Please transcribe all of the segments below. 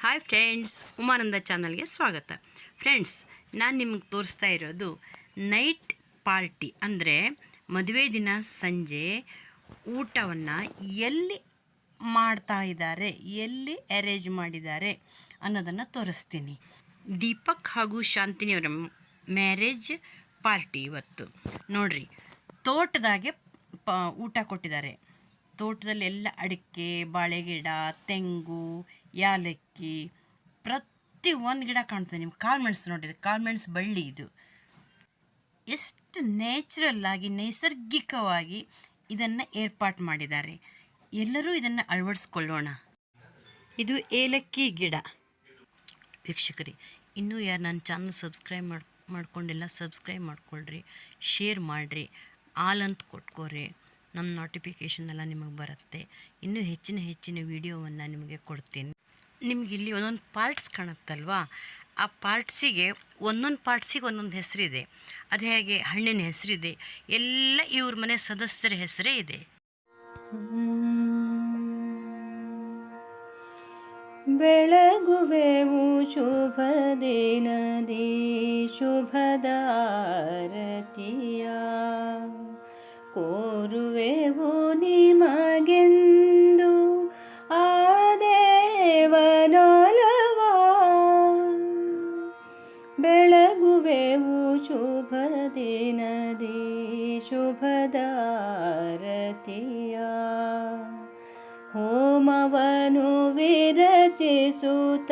Hi friends Umananda ಚಾನಲ್ಗೆ ಸ್ವಾಗತ. Friends ನಾನು ನಿಮಗೆ ತೋರಿಸ್ತಾ ಇರೋದು ನೈಟ್ ಪಾರ್ಟಿ ಅಂದರೆ ಮದುವೆ ದಿನ ಸಂಜೆ ಊಟವನ್ನು ಎಲ್ಲಿ ಮಾಡ್ತಾ ಇದ್ದಾರೆ, ಎಲ್ಲಿ ಅರೇಂಜ್ ಮಾಡಿದ್ದಾರೆ ಅನ್ನೋದನ್ನು ತೋರಿಸ್ತೀನಿ. ದೀಪಕ್ ಹಾಗೂ ಶಾಂತಿನಿಯವರ ಮ್ಯಾರೇಜ್ ಪಾರ್ಟಿ ಇವತ್ತು. ನೋಡ್ರಿ, ತೋಟದಾಗೆ ಪ, ಊಟ ಕೊಟ್ಟಿದ್ದಾರೆ. ತೋಟದಲ್ಲಿ ಎಲ್ಲ ಅಡಿಕೆ, ಬಾಳೆಗಿಡ, ತೆಂಗು ಯಾಲಕ್ಕಿ, ಪ್ರತಿ ಒಂದು ಗಿಡ ಕಾಣ್ತದೆ ನಿಮ್ಗೆ. ಕಾಳು ಮೆಣಸು ನೋಡಿರಿ ಕಾಳು ಮೆಣಸು ಬಳ್ಳಿ ಇದು. ಎಷ್ಟು ನ್ಯಾಚುರಲ್ ಆಗಿ, ನೈಸರ್ಗಿಕವಾಗಿ ಇದನ್ನು ಏರ್ಪಾಟ್ ಮಾಡಿದ್ದಾರೆ. ಎಲ್ಲರೂ ಇದನ್ನು ಅಳವಡಿಸ್ಕೊಳ್ಳೋಣ. ಇದು ಏಲಕ್ಕಿ ಗಿಡ. ವೀಕ್ಷಕರಿ, ಇನ್ನೂ ಯಾರು ನನ್ನ ಚಾನಲ್ ಸಬ್ಸ್ಕ್ರೈಬ್ ಮಾಡಿ, ಮಾಡ್ಕೊಂಡಿಲ್ಲ ಸಬ್ಸ್ಕ್ರೈಬ್ ಮಾಡ್ಕೊಳ್ರಿ ಶೇರ್ ಮಾಡಿರಿ ಆಲ್ ಅಂತ ಕೊಟ್ಕೋರಿ. ನಮ್ಮ ನೋಟಿಫಿಕೇಷನ್ ಎಲ್ಲ ನಿಮಗೆ ಬರುತ್ತೆ. ಇನ್ನೂ ಹೆಚ್ಚಿನ ಹೆಚ್ಚಿನ ವೀಡಿಯೋವನ್ನು ನಿಮಗೆ ಕೊಡ್ತೀನಿ. ನಿಮ್ಗೆ ಇಲ್ಲಿ ಒಂದೊಂದು ಪಾರ್ಟ್ಸ್ ಕಾಣುತ್ತಲ್ವಾ? ಆ ಪಾರ್ಟ್ಸಿಗೆ ಒಂದೊಂದು ಪಾರ್ಟ್ಸಿಗೆ ಒಂದೊಂದು ಹೆಸರಿದೆ. ಅದು ಹೇಗೆ? ಹಣ್ಣಿನ ಹೆಸರಿದೆ. ಎಲ್ಲ ಇವ್ರ ಮನೆ ಸದಸ್ಯರ ಹೆಸರೇ ಇದೆ. ಬೆಳಗುವೆವು ಶುಭ ದಿನದಿ ಶುಭದಾರತಿಯ? ಕೋರುವೆವು ನಿಮಗೆಂದು ದಿನದಿ ಶುಭದಾರತಿಯ ಹೋಮವನು ವಿರಚಿಸುತ್ತ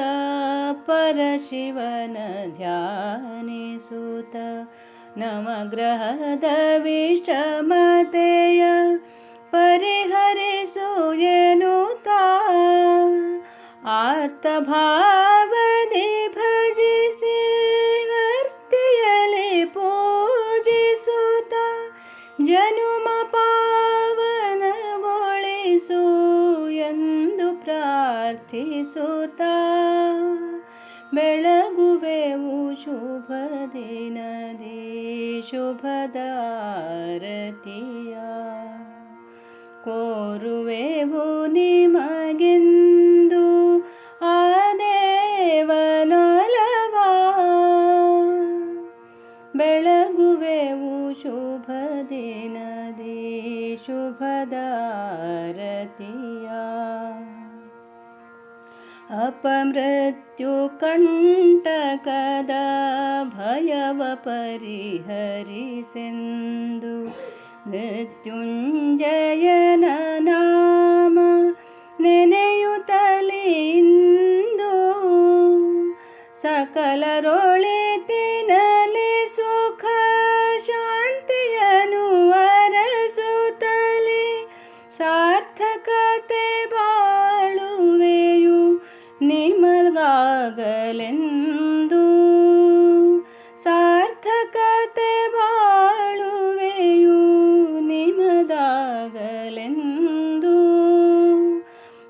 ಪರಶಿವನ ಧ್ಯಾನಿಸುತ್ತ ನವಗ್ರಹದ ವಿಷಮತೆಯ ಪರಿಹರಿಸು ಎನ್ನುತ್ತಾ ಪಾವನಗೊಳಿಸು ಎಂದು ಪ್ರಾರ್ಥಿಸುತ್ತ ಬೆಳಗುವೆವು ಶುಭ ದಿನದಿ ಶುಭದಾರತಿಯ ಕೋರುವೆವು ನಿಮಗೆಂದು ಶುಭದಾರತಿಯ ಅಪಮೃತ್ಯು ಕಂಟಕದ ಭಯವ ಪರಿಹರಿಸೆಂದು ಮೃತ್ಯುಂಜಯನ ನಾಮ ನೆನೆಯುತ್ತಲಿಂದು ಸಕಲರೊಳಿತಿನಲಿ ಸುಖ ನಿಮಗಾಗಲೆಂದು ಸಾರ್ಥಕತೆ ಬಾಳುವೆಯು ನಿಮದಾಗಲೆಂದು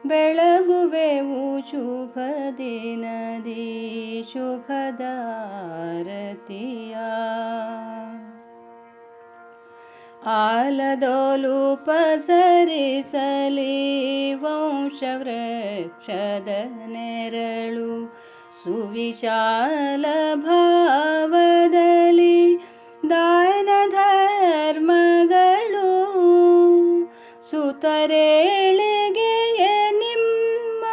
ಬೆಳಗುವೆವು ಶುಭ ದಿನದಿ ಶುಭದಾರತಿಯ ಆಲದೋಲು ಪಸರಿಸಲಿ ವಂಶವೃಕ್ಷದ ನೆರಳು ಸುವಿಶಾಲ ಭಾವದಲ್ಲಿ ದಾನ ಧರ್ಮಗಳು ಸುತರೇಳಿಗೆಯ ನಿಮ್ಮ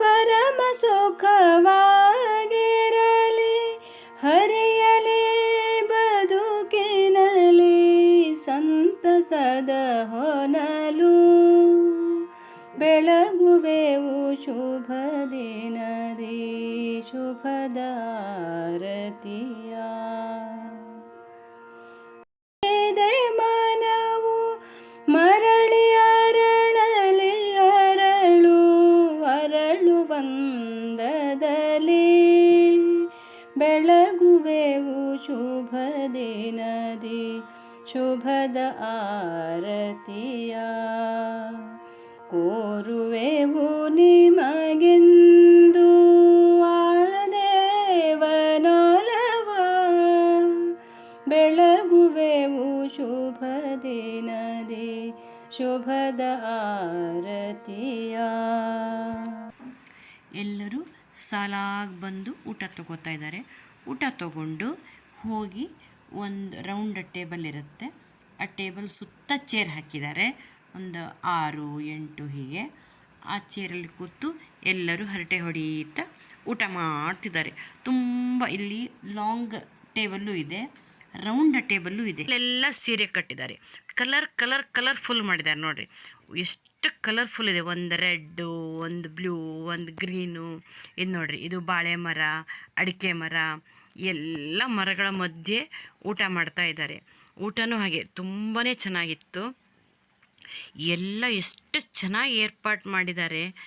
ಪರಮ ಸುಖವಾಗಿರಲಿ ಹರಿಯಲಿ ಬದುಕಿನಲಿ ಸಂತಸದ ಹೊನಲು ಶುಭದಾರತಿಯ ಇದೆ ಮನವು ಮರಳಿ ಅರಳಲಿ ಅರಳು ಅರಳು ಬಂದದಲ್ಲಿ ಬೆಳಗುವೆವು ಶುಭ ದಿನದಿ ಶುಭದ ಆರತಿಯ ಬೆಳಗುವೆವು ಶುಭ ದಿನದಿ, ಶುಭದ ಆರತಿಯ. ಎಲ್ಲರೂ ಸಾಲಾಗಿ ಬಂದು ಊಟ ತಗೋತಾ ಇದ್ದಾರೆ. ಊಟ ತಗೊಂಡು ಹೋಗಿ ಒಂದು ರೌಂಡ್ ಟೇಬಲ್ ಇರುತ್ತೆ. ಆ ಟೇಬಲ್ ಸುತ್ತ ಚೇರ್ ಹಾಕಿದ್ದಾರೆ. ಒಂದು ಆರು, ಎಂಟು ಹೀಗೆ. ಆ ಚೇರಲ್ಲಿ ಕೂತು ಎಲ್ಲರೂ ಹರಟೆ ಹೊಡೀತಾ ಊಟ ಮಾಡ್ತಿದ್ದಾರೆ. ತುಂಬ ಇಲ್ಲಿ ಲಾಂಗ್ ಟೇಬಲ್ಲು ಇದೆ. ರೌಂಡ್ ಟೇಬಲ್ಲು ಇದೆ. ಎಲ್ಲ ಸೀರೆ ಕಟ್ಟಿದ್ದಾರೆ. ಕಲರ್ ಕಲರ್ ಕಲರ್ಫುಲ್ ಮಾಡಿದ್ದಾರೆ ನೋಡಿರಿ. ಎಷ್ಟು ಕಲರ್ಫುಲ್ ಇದೆ. ಒಂದು ರೆಡ್ಡು ಒಂದು ಬ್ಲೂ ಒಂದು ಗ್ರೀನು ಇದು ನೋಡಿರಿ. ಇದು ಬಾಳೆ ಮರ, ಅಡಿಕೆ ಮರ, ಎಲ್ಲ ಮರಗಳ ಮಧ್ಯೆ ಊಟ ಮಾಡ್ತಾ ಇದ್ದಾರೆ. ಊಟನೂ ಹಾಗೆ ತುಂಬಾ ಚೆನ್ನಾಗಿತ್ತು. ಎಲ್ಲ ಎಷ್ಟು ಚೆನ್ನಾಗಿ ಏರ್ಪಾಟ್ ಮಾಡಿದ್ದಾರೆ.